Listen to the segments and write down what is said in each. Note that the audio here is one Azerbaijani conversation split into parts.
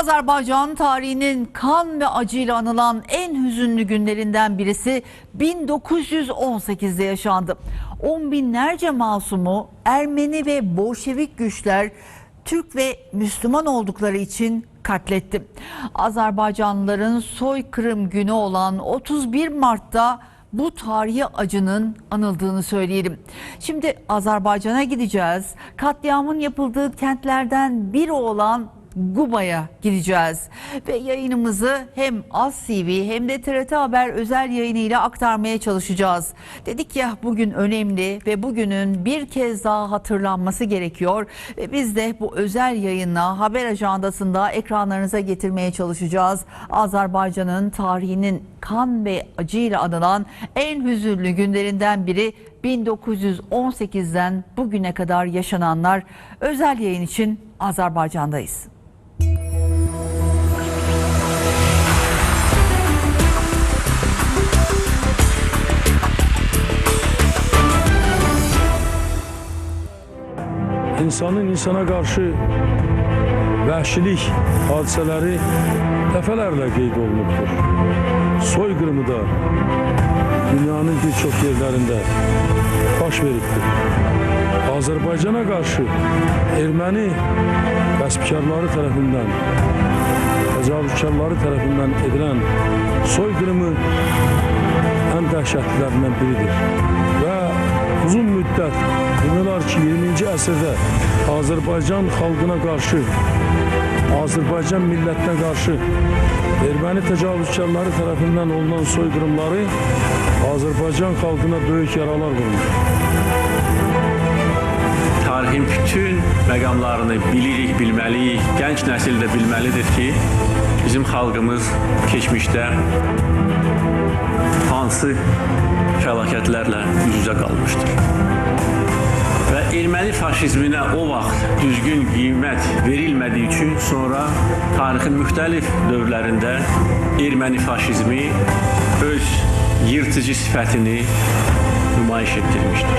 Azerbaycan tarihinin kan ve acıyla anılan en hüzünlü günlerinden birisi 1918'de yaşandı. On binlerce masumu Ermeni ve Bolşevik güçler Türk ve Müslüman oldukları için katletti. Azerbaycanlıların soykırım günü olan 31 Mart'ta bu tarihi acının anıldığını söyleyelim. Şimdi Azerbaycan'a gideceğiz. Katliamın yapıldığı kentlerden biri olan Guba'ya gideceğiz. Ve yayınımızı hem Az TV hem de TRT Haber özel yayınıyla aktarmaya çalışacağız. Dedik ya bugün önemli ve bugünün bir kez daha hatırlanması gerekiyor. Ve biz de bu özel yayınla haber ajandasında ekranlarınıza getirmeye çalışacağız. Azerbaycan'ın tarihinin kan ve acıyla anılan en hüzünlü günlerinden biri 1918'den bugüne kadar yaşananlar özel yayın için Azerbaycan'dayız. İnsanın insana karşı vəhşilik hadisələri dəfələrlə qeyd olunubdur. Soyqırımı da dünyanın bir çox yerlərində baş veribdir. Azərbaycana qarşı erməni qəsbkarları tərəfindən, təcavüzkarları tərəfindən edilən soyqırımı ən dəhşətlilərindən biridir. Və uzun müddət demək olar ki, 20-ci əsrdə Azərbaycan xalqına qarşı, Azərbaycan millətinə qarşı erməni təcavüzkarları tərəfindən olunan soyqırımları Azərbaycan xalqına böyük yaralar vurmuş. Tarihin bütün məqamlarını bilirik, bilməliyik. Gənc nəsil də bilməlidir ki, bizim xalqımız keçmişdə hansı fəlakətlərlə üz-üzə qalmışdır. Və erməni faşizminə o vaxt düzgün qiymət verilmədiyi üçün sonra tarixin müxtəlif dövrlərində erməni faşizmi öz yırtıcı sifətini nümayiş etdirmişdir.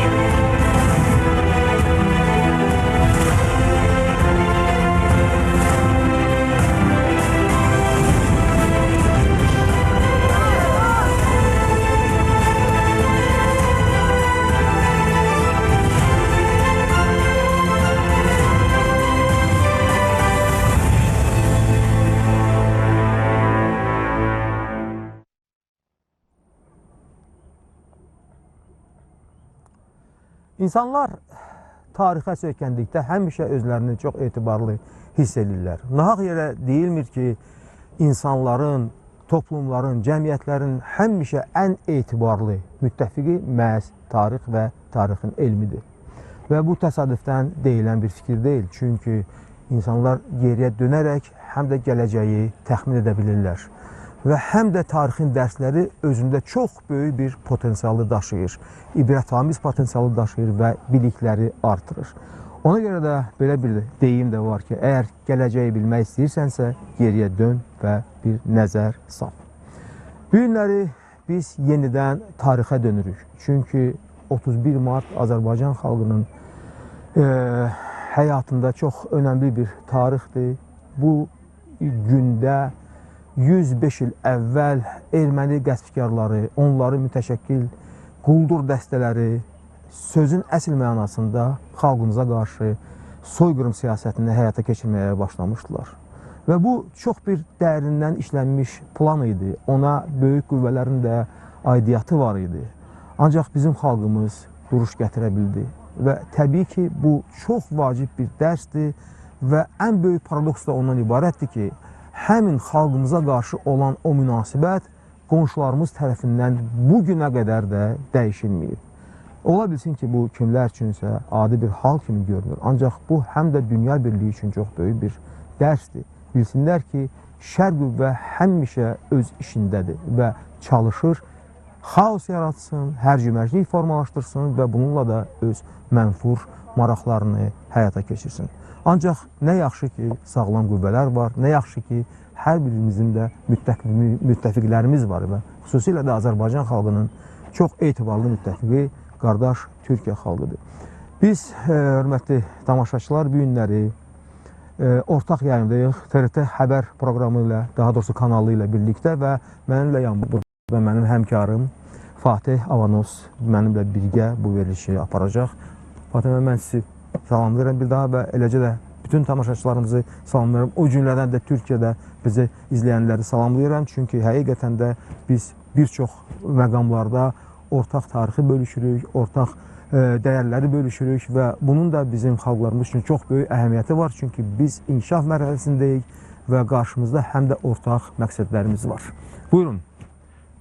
İnsanlar tarixə söykəndikdə həmişə özlərini çox etibarlı hiss edirlər. Nahaq yerə deyilmir ki, insanların, toplumların, cəmiyyətlərin həmişə ən etibarlı müttəfiqi məhz tarix və tarixin elmidir. Və bu təsadüfdən deyilən bir fikir deyil. Çünki insanlar geriyə dönərək həm də gələcəyi təxmin edə bilirlər. Və həm də tarixin dərsləri özündə çox böyük bir potensialı daşıyır. İbrətamiz potensialı daşıyır və bilikləri artırır. Ona görə də belə bir deyim də var ki, əgər gələcəyi bilmək istəyirsənsə, geriyə dön və bir nəzər sal. Bu günləri biz yenidən tarixə dönürük. Çünki 31 mart Azərbaycan xalqının e, həyatında çox önəmli bir tarixdir. Bu gündə 105 il əvvəl erməni qəsbkarları, onları mütəşəkkil quldur dəstələri sözün əsl mənasında xalqımıza qarşı soyqırım siyasətini həyata keçirməyə başlamışdılar. Və bu çox bir dərindən işlənmiş plan idi. Ona böyük qüvvələrin də aidiyyatı var idi. Ancaq bizim xalqımız duruş gətirə bildi və təbii ki, bu çox vacib bir dərsdir və ən böyük paradoks da ondan ibarətdir ki, həmin xalqımıza qarşı olan o münasibət qonşularımız tərəfindən bu günə qədər də dəyişilməyib. Ola bilsin ki, bu kimlər üçünsə adi bir hal kimi görünür. Ancaq bu həm də dünya birliyi üçün çox böyük bir dərsdir. Bilsinlər ki, şər qüvvə həmişə öz işindədir və çalışır, xaos yaratsın, hərcümərcilik formalaşdırsın və bununla da öz mənfur maraqlarını həyata keçirsin. Ancaq nə yaxşı ki, sağlam qüvvələr var, nə yaxşı ki, hər birimizin də müttəfiq, müttəfiqlərimiz var və xüsusilə də Azərbaycan xalqının çox etibarlı müttəfiqi qardaş Türkiyə xalqıdır. Biz, e, hörmətli tamaşaçılar, bu günləri e, ortaq yayımdayıq. TRT xəbər proqramı ilə, daha doğrusu kanalı ilə birlikdə və mənimlə yan burada mənim həmkarım Fatih Avanos mənimlə birgə bu verilişi aparacaq. Fatih müəllim, mən sizi salamlayıram bir daha və eləcə də bütün tamaşaçılarımızı salamlayıram. O cümlədən də Türkiyədə bizi izləyənləri salamlayıram. Çünki həqiqətən də biz bir çox məqamlarda ortaq tarixi bölüşürük, ortaq e, dəyərləri bölüşürük və bunun da bizim xalqlarımız üçün çox böyük əhəmiyyəti var. Çünki biz inkişaf mərhələsindəyik və qarşımızda həm də ortaq məqsədlərimiz var. Buyurun.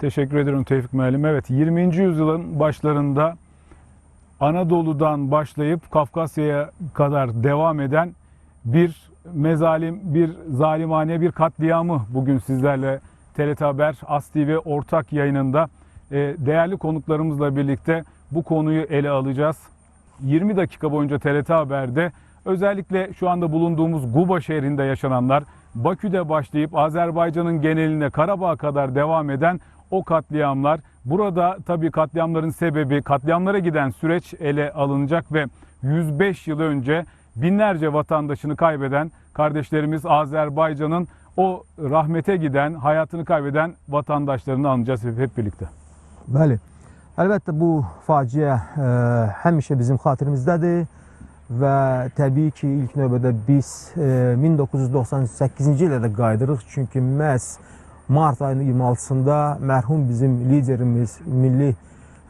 Teşekkür ederim Tevfik Müellim. Evet 20. yüzyılın başlarında Anadolu'dan başlayıp Kafkasya'ya kadar devam eden bir mezalim, bir zalimane, bir katliamı bugün sizlerle TRT Haber, As TV ortak yayınında e, değerli konuklarımızla birlikte bu konuyu ele alacağız. 20 dakika boyunca TRT Haber'de özellikle şu anda bulunduğumuz Guba şehrinde yaşananlar, Bakü'de başlayıp Azerbaycan'ın geneline Karabağ'a kadar devam eden o katliamlar. Burada tabii katliamların sebebi, katliamlara giden süreç ele alınacak ve 105 yıl önce binlerce vatandaşını kaybeden kardeşlerimiz Azerbaycan'ın o rahmete giden, hayatını kaybeden vatandaşlarını anacağız hep birlikte. Bəli. Əlbəttə bu faciə ə, həmişə bizim xatirimizdədir və təbii ki, ilk növbədə biz ə, 1998-ci ilə də qayıdırıq. Çünki məhz mart ayının 26-sında mərhum bizim liderimiz, milli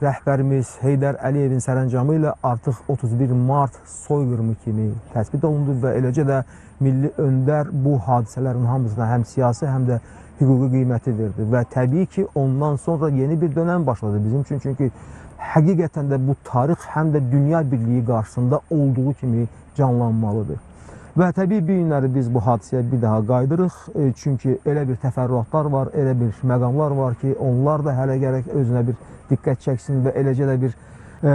rəhbərimiz Heydər Əliyevin sərəncamı ilə artıq 31 mart soyqırımı kimi təsbit olundu və eləcə də milli öndər bu hadisələrin hamısına həm siyasi, həm də hüquqi qiyməti verdi və təbii ki, ondan sonra yeni bir dönəm başladı bizim üçün. Çünki həqiqətən də bu tarix həm də dünya birliyi qarşısında olduğu kimi canlanmalıdır. Və təbii bu günləri biz bu hadisəyə bir daha qayıdırıq. E, Çünki elə bir təfərrüatlar var, elə bir məqamlar var ki, onlar da hələ gərək özünə bir diqqət çəksin və eləcə də bir e,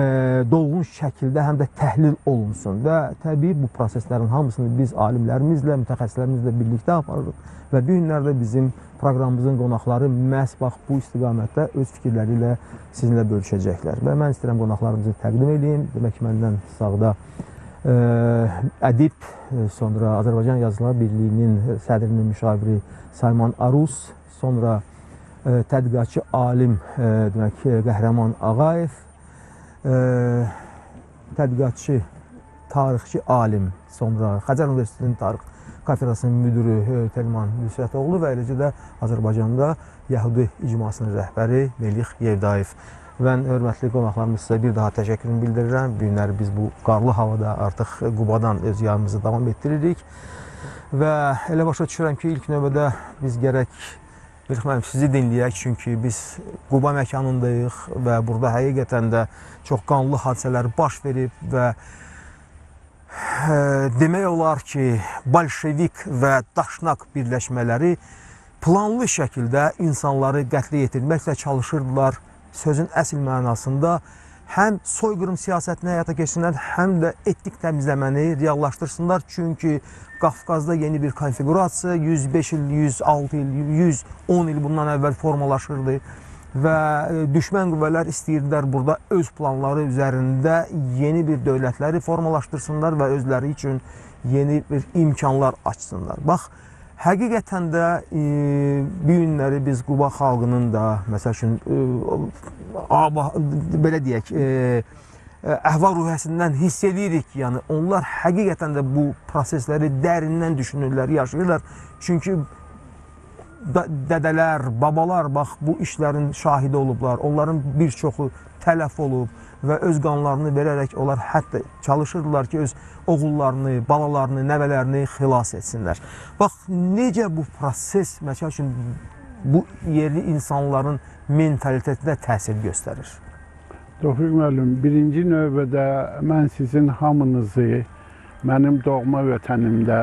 dolğun şəkildə həm də təhlil olunsun və təbii bu proseslərin hamısını biz alimlərimizlə, mütəxəssislərimizlə birlikdə aparırıq və bu günlərdə bizim proqramımızın qonaqları məhz bax bu istiqamətdə öz fikirləri ilə sizinlə bölüşəcəklər və mən istəyirəm qonaqlarımızı təqdim edeyim. Demək ki, məndən sağda ədib, ə, sonra Azərbaycan Yazılar Birliyinin sədrinin müşaviri Sayman Arus, sonra ə, tədqiqatçı alim, ə, demək Qəhrəman Ağayev, tədqiqatçı, tarixçi alim, sonra Xəzər Universitetinin tarix kafedrasının müdürü ə, Telman Nüsrətoğlu və eləcə də Azərbaycanda Yəhudi icmasının rəhbəri Melih Yevdayev. Mən hörmətli qonaqlarımız sizə bir daha təşəkkürümü bildirirəm. Bu günləri biz bu qarlı havada artıq Qubadan öz yayımızı davam etdiririk. Və elə başa düşürəm ki, ilk növbədə biz gərək bir mənim sizi dinləyək, çünki biz Quba məkanındayıq və burada həqiqətən də çox qanlı hadisələr baş verib və ə, demək olar ki, bolşevik və daşnaq birləşmələri planlı şəkildə insanları qətlə yetirməklə çalışırdılar sözün əsl mənasında həm soyqırım siyasətini həyata keçirsinlər, həm də etnik təmizləməni reallaşdırsınlar. Çünki Qafqazda yeni bir konfigurasiya 105 il, 106 il, 110 il bundan əvvəl formalaşırdı və e, düşmən qüvvələr istəyirdilər burada öz planları üzərində yeni bir dövlətləri formalaşdırsınlar və özləri üçün yeni bir imkanlar açsınlar. Bax, Həqiqətən də e, bu günləri biz Quba xalqının da məsəl üçün e, aba, belə deyək, e, e, əhval-ruhiyyəsindən hiss edirik yəni onlar həqiqətən də bu prosesləri dərindən düşünürlər, yaşayırlar. Çünki dədələr, babalar bax bu işlərin şahidi olublar. Onların bir çoxu tələf olub və öz qanlarını verərək onlar hətta çalışırdılar ki, öz oğullarını, balalarını, nəvələrini xilas etsinlər. Bax necə bu proses məsəl üçün bu yerli insanların mentalitetinə təsir göstərir. Tofiq müəllim, birinci növbədə mən sizin hamınızı mənim doğma vətənimdə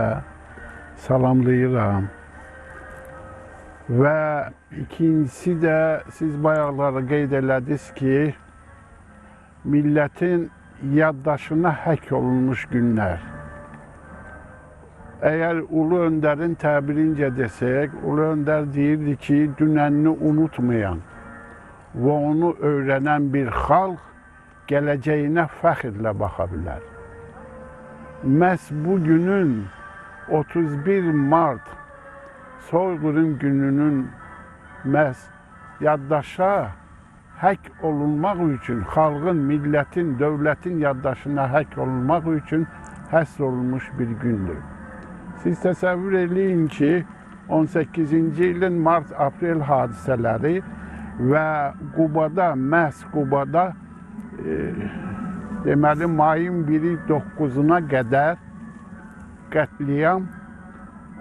salamlayıram. Və ikincisi də siz bayaqlarda qeyd elədiniz ki, milletin yaddaşına hek olunmuş günler. Eğer Ulu Önder'in tabirince desek, Ulu Önder deyirdi ki dünenini unutmayan ve onu öğrenen bir halk geleceğine fəxirlə baxa bilər. Məhz bu günün 31 mart soyqırım gününün məhz yaddaşa hək olunmaq üçün, xalqın, millətin, dövlətin yaddaşına hək olunmaq üçün həsr olunmuş bir gündür. Siz təsəvvür eləyin ki, 18-ci ilin mart-aprel hadisələri və Qubada, məhz Qubada e, deməli mayın 1-i 9-una qədər qətliam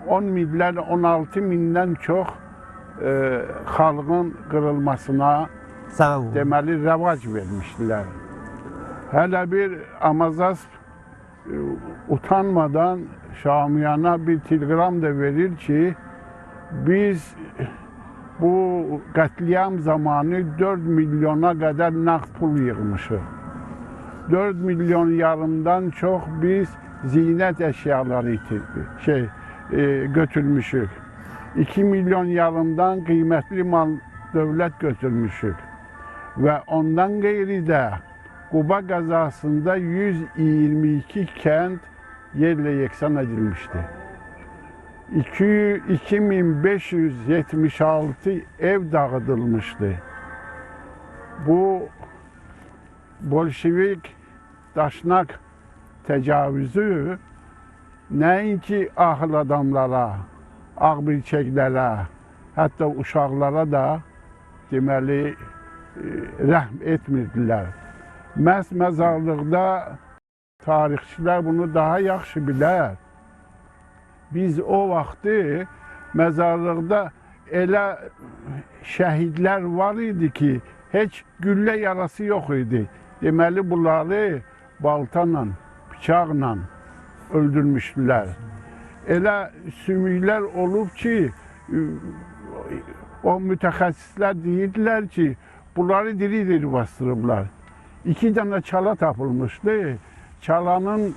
10 minlər, 16 mindən çox e, xalqın qırılmasına Səbəb oldu. deməli rəvac vermişdilər. Hələ bir Amazas e, utanmadan Şamiyana bir telegram da verir ki, biz bu qətliam zamanı 4 milyona qədər nağd pul yığmışıq. 4 milyon yarımdan çox biz zinət əşyaları itirdik, şey e, götürmüşük. 2 milyon yarımdan qiymətli mal dövlət götürmüşük ve ondan gayri de Kuba gazasında 122 kent yerle yeksan edilmişti. 2576 ev dağıtılmıştı. Bu Bolşevik daşnak tecavüzü nəinki ahıl adamlara, ağbilçəklərə, hətta uşaqlara da deməli rəhm etmirdilər. Məhz məzarlıqda tarixçilər bunu daha yaxşı bilər. Biz o vaxtı məzarlıqda elə şəhidlər var idi ki, heç güllə yarası yox idi. Deməli bunları baltayla, bıçaqla öldürmüşdülər. Elə sümüklər olub ki, o mütəxəssislər deyirdilər ki, bunları diri-diri bastırıblar. İki dənə çala tapılmışdı. Çalanın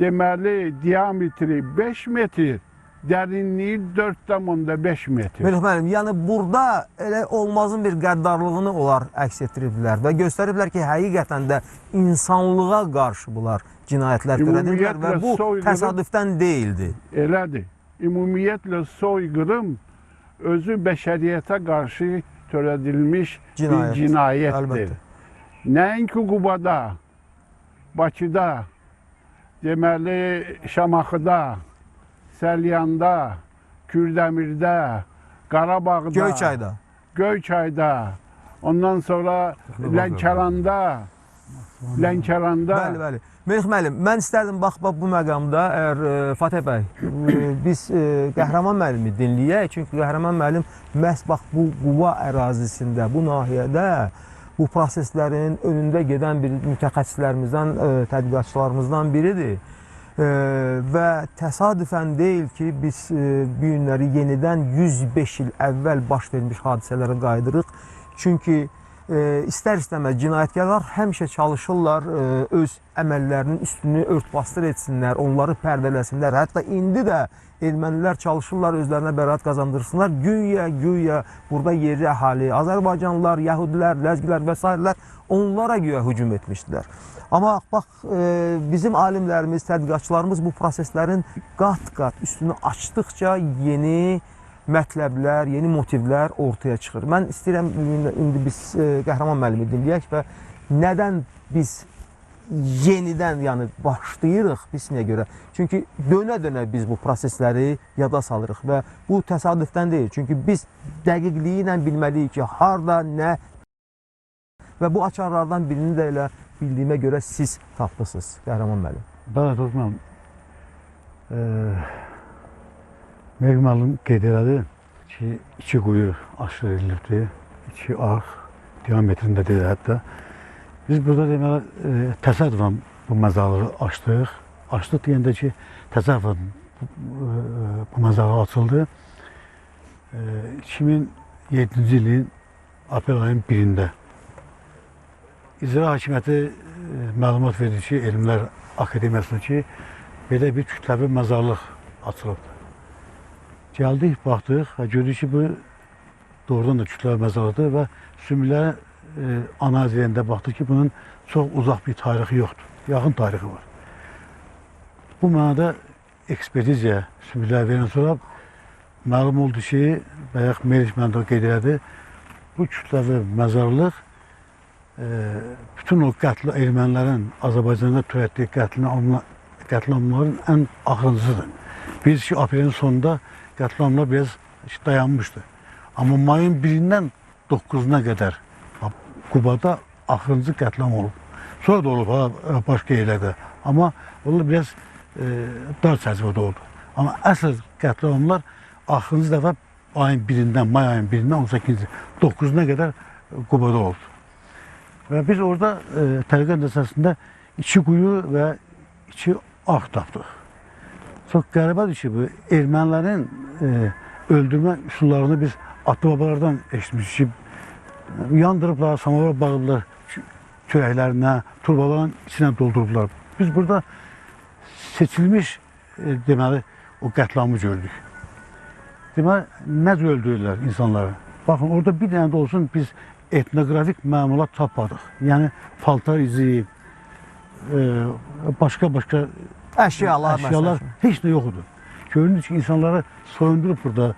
deməli diametri 5 metr, dərinliyi 4,5 metr. Melih müəllim, yəni burada elə olmazın bir qəddarlığını onlar əks etdiriblər və göstəriblər ki, həqiqətən də insanlığa qarşı bunlar cinayətlər törədirlər və bu soyqırım- təsadüfdən deyildi. Elədir. Ümumiyyətlə soyqırım özü bəşəriyyətə qarşı törədilmiş Cinayət, bir cinayətdir. əlbəttə. Nəinki Qubada, Bakıda, deməli Şamaxıda, Səlyanda, Kürdəmirdə, Qarabağda, Göyçayda. Göyçayda, ondan sonra Lənkəranda, Lənkəranda Bəli, bəli. Melih müəllim, mən istərdim bax bax bu məqamda əgər e, Fatih bəy, e, biz e, Qəhrəman müəllimi dinləyək, çünki Qəhrəman müəllim məhz bax bu Quba ərazisində, bu nahiyədə bu proseslərin önündə gedən bir mütəxəssislərimizdən, e, tədqiqatçılarımızdan biridir. E, və təsadüfən deyil ki, biz e, bu günləri yenidən 105 il əvvəl baş vermiş hadisələrə qayıdırıq. Çünki e, istər-istəməz cinayətkarlar həmişə çalışırlar e, öz əməllərinin üstünü ört-basdır etsinlər, onları pərdələsinlər. Hətta indi də ermənilər çalışırlar özlərinə bəraət qazandırsınlar. Güya, güya burada yerli əhali, Azərbaycanlılar, Yəhudilər, Ləzgilər və s. onlara güya hücum etmişdilər. Amma bax, e, bizim alimlərimiz, tədqiqatçılarımız bu proseslərin qat-qat üstünü açdıqca yeni mətləblər, yeni motivlər ortaya çıxır. Mən istəyirəm indi, biz e, Qəhrəman müəllimi dinləyək və nədən biz yenidən yəni başlayırıq biz niyə görə? Çünki dönə-dönə biz bu prosesləri yada salırıq və bu təsadüfdən deyil. Çünki biz dəqiqliyi ilə bilməliyik ki, harda, nə və bu açarlardan birini də elə bildiyimə görə siz tapdısınız, Qəhrəman müəllim. Bəli, Rosman. Məqmalım qeyd elədi ki, iki quyu aşırı edilibdi. İki arx diametrində dedi hətta. Biz burada deməli e, təsadüfən bu məzarlığı açdıq. Açdıq deyəndə ki, təsadüfən bu, e, bu məzarlıq açıldı. E, 2007-ci ilin aprel ayının 1-də İcra Hakimiyyəti e, məlumat verdi ki, Elmlər Akademiyasına ki, belə bir kütləvi məzarlıq açılıbdır. Gəldik, baxdıq və bu doğrudan da kütləvi məzarlıqdır və sümüklərin e, analiz edəndə baxdıq ki, bunun çox uzaq bir tarixi yoxdur. Yaxın tarixi var. Bu mənada ekspertiziya sümüklər verən sonra məlum oldu ki, bayaq Meriç məndə qeyd elədi, bu kütləvi məzarlıq e, bütün o qətl ermənilərin Azərbaycanda törətdiyi qətl qətliamların ən axırıncısıdır. Biz ki, aprelin sonunda qətliamlar biraz dayanmışdı. Amma mayın 1-dən 9-una qədər Qubada axırıncı qətliam olub. Sonra da olub ha, başqa yerlərdə. Amma onlar biraz e, dar çərçivədə oldu. Amma əsl qətliamlar axırıncı dəfə ayın 1-dən, may ayın 1-dən 18-ci 9-una qədər Qubada oldu. Və biz orada e, tədqiqat əsasında iki quyu və iki arx tapdıq. Çox qəribədir ki, bu ermənilərin e, öldürmə üsullarını biz ata-babalardan eşitmişik ki, yandırıblar, samovar bağlıblar çörəklərinə, turbaların içinə doldurublar. Biz burada seçilmiş e, deməli o qətlamı gördük. Deməli, nə öldürürlər insanları? Baxın, orada bir dənə də olsun biz etnoqrafik məmulat tapmadıq. Yəni paltar izi, e, başqa-başqa Əşyalar, əşyalar heç nə yox idi. Görünür ki, insanları soyundurub burada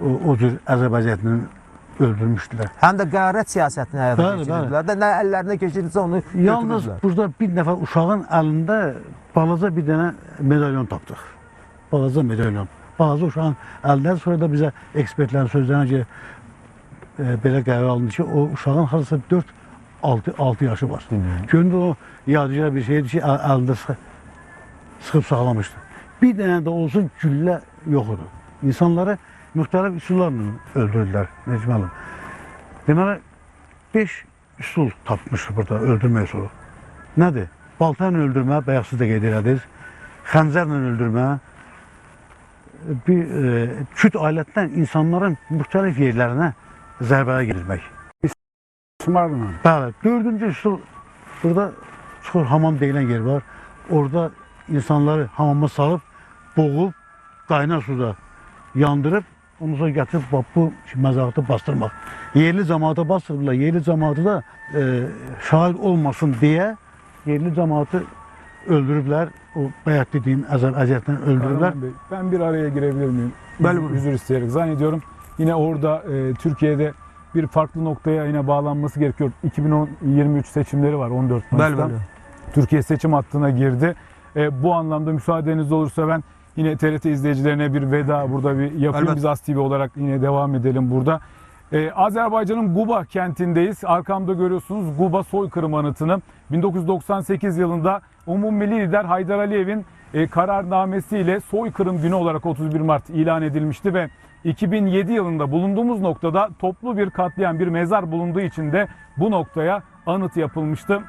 o, o cür Azərbaycanını öldürmüşdülər. Həm də qərarət siyasətini həyata Bəli, keçirirdilər də nə əllərinə keçirirsə onu Yalnız götürürdülər. burada bir nəfər uşağın əlində balaca bir dənə medalyon tapdıq. Balaca medalyon. Balaca uşağın əlində sonra da bizə ekspertlərin sözlərinə görə e, belə qərar alındı ki, o uşağın hardasa 4 6 6 yaşı var. Göründü o yadigar bir şeydir ki, əl- əlində sıxı, sıxıb saxlamışdı. Bir dənə də olsun güllə yox idi. İnsanları müxtəlif üsullarla öldürdülər Necmi müəllim. Deməli 5 üsul tapmış burada öldürmə üsulu. Nədir? Balta ilə öldürmə, bayaq siz də qeyd elədiniz. Xəncərlə öldürmə, bir e, küt alətdən insanların müxtəlif yerlərinə zərbəyə girilmək. Ismarla. Bəli, dördüncü üsul burada Çuxur hamam deyilən yer var. Orada insanları hamama salıp, boğup, kaynar suda yandırıp, onu sonra getirip bu mezarlıkta bastırmak. Yerli cemaate bastırdılar. Yerli cemaati da e, şahit olmasın diye yerli cemaati öldürübler. O bayat dediğim azar aziyetten öldürübler. Bey, ben bir araya girebilir miyim? Ben Üz Üzür isteyerek. Zannediyorum yine orada e, Türkiye'de bir farklı noktaya yine bağlanması gerekiyor. 2023 seçimleri var 14 Mayıs'ta. Türkiye seçim hattına girdi. E, bu anlamda müsaadeniz olursa ben yine TRT izleyicilerine bir veda burada bir yapayım. Elbette. Biz As TV olarak yine devam edelim burada. E, Azerbaycan'ın Guba kentindeyiz. Arkamda görüyorsunuz Guba soykırım anıtını. 1998 yılında Umummilli lider Haydar Aliyev'in e, kararnamesiyle soykırım günü olarak 31 Mart ilan edilmişti ve 2007 yılında bulunduğumuz noktada toplu bir katliam, bir mezar bulunduğu için de bu noktaya anıt yapılmıştı.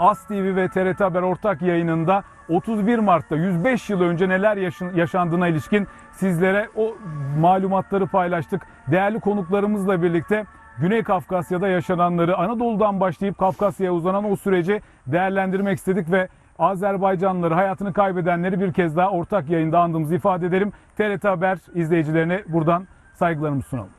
As TV ve TRT Haber ortak yayınında 31 Mart'ta 105 yıl önce neler yaşandığına ilişkin sizlere o malumatları paylaştık. Değerli konuklarımızla birlikte Güney Kafkasya'da yaşananları Anadolu'dan başlayıp Kafkasya'ya uzanan o süreci değerlendirmek istedik ve Azerbaycanlıları, hayatını kaybedenleri bir kez daha ortak yayında andığımızı ifade edelim. TRT Haber izleyicilerine buradan saygılarımızı sunalım.